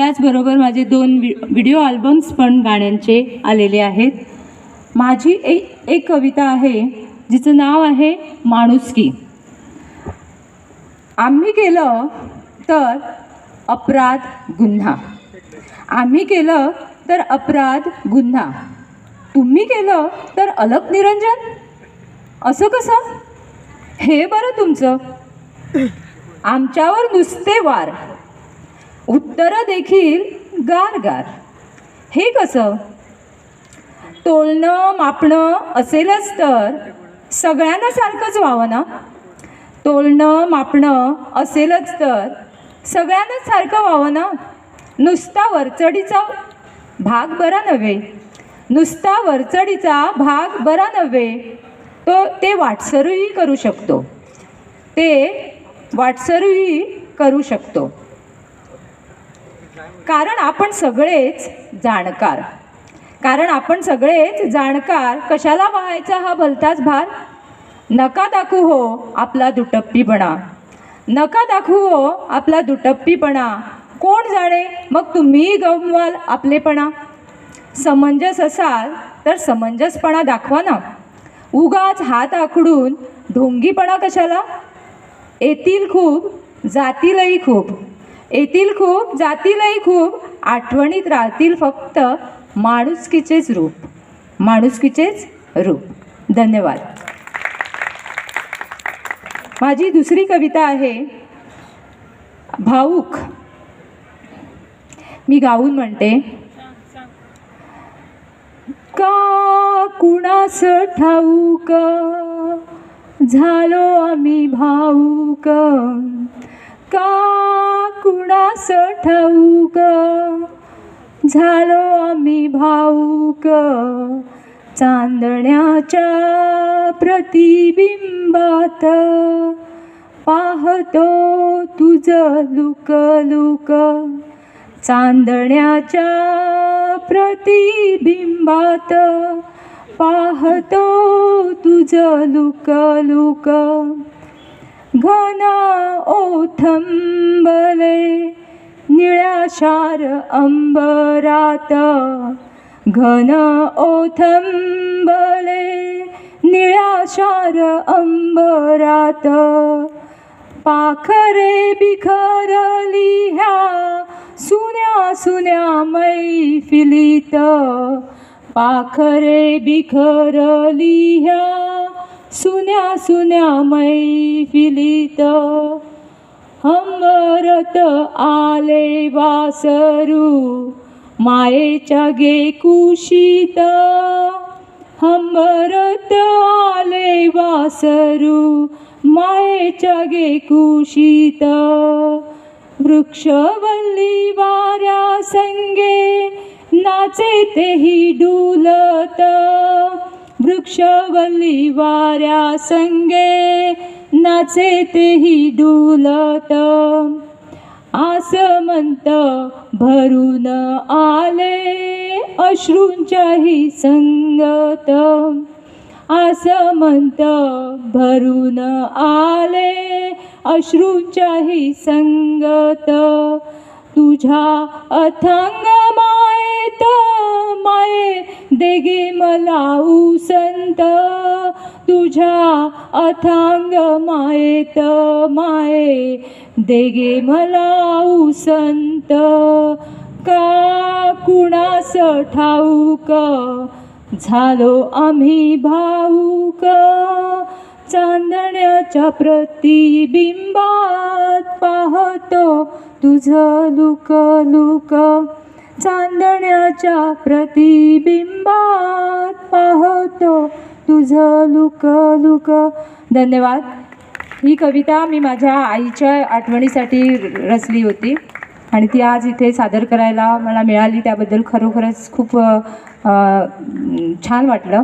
त्याचबरोबर माझे दोन वि व्हिडिओ अल्बम्स पण गाण्यांचे आलेले आहेत. माझी एक एक कविता आहे जिचं नाव आहे माणुसकी. आम्ही केलं तर अपराध गुन्हा. आम्ही केलं तर अपराध गुन्हा. तुम्ही केलं तर अलग निरंजन? असं कसं? हे बरं तुमचं. आमच्यावर नुसते वार. उत्तरं देखील गार गार. हे कसं? तोलणं मापणं असेलच तर सगळ्यांना सारखंच व्हावं ना? तोलणं मापणं असेलच तर सगळ्यांनाच सारखं व्हावं ना? नुसता वरचढीचा भाग बरा नव्हे. नुसता वरचढीचा भाग बरा नव्हे. तो ते वाटसरूही करू शकतो. ते वाटसरूही करू शकतो. कारण आपण सगळेच जाणकार. कारण आपण सगळेच जाणकार कशाला व्हायचा हा भलताच भार नका दाखवू हो आपला दुटप्पीपणा. नका दाखवू हो आपला दुटप्पीपणा. कोण जाणे? मग तुम्हीही गमवाल आपलेपणा. समंजस असाल तर समंजसपणा दाखवा ना. उगाच हात आखडून ढोंगीपणा कशाला? येतील खूप जातीलही खूप. येतील खूप जातीलही खूप आठवणीत राहतील फक्त माणुसकीचेच रूप. माणुसकीचेच रूप. धन्यवाद. माझी दुसरी कविता आहे भाऊक. मी गाऊन म्हणते. का कुणास ठाऊक? झालो आम्ही भाऊक. का कुणास ठाऊक? झालो आम्ही भाऊक. चांदण्याच्या प्रतिबिंबात पाहतो तुझ लुक लुक. चांदण्याच्या प्रतिबिंबात पाहतो तुझ लुक लुक. घना ओथंबले निळ्या शार अंबरात. घन ओथंबले निळ्या शार अंबरात. पाखरे बिखरली ह्या सुन्या सुन्या मैफिलीत. पाखरे बिखरली ह्या सुन्या सुन्या मैफिलीत हंबरत आले वासरू मायेच्या गे कुशीत। हंबरत आले वासरू मायेच्या गे कुशीत। वृक्षवल्ली वाऱ्या संगे नाचे तेही डुलत। वृक्षवल्ली वाऱ्या संगे नाचे तेही डुलत. म्हणत भरून आले अश्रूंच्याही संगत. आसमंत भरून आले अश्रूंच्याही संगत. तुझ्या अथांग मायेत माये देगे मला उसंत तुझ्या अथांग मायेत माये. देगे मला उसंत का कुणास ठाऊक? झालो आम्ही भाऊक चांदण्याच्या प्रतिबिंबात पाहतो तुझं लुक लुक. चांदण्याच्या प्रतिबिंबात पाहतो तुझं लुक लुक. धन्यवाद. ही कविता मी माझ्या आईच्या आठवणीसाठी रचली होती आणि ती आज इथे सादर करायला मला मिळाली. त्याबद्दल खरोखरच खूप छान वाटलं.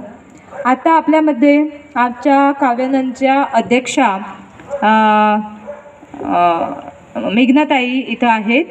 आता आपल्यामध्ये आमच्या काव्यानंदच्या अध्यक्षा मेघनाताई इथं आहेत.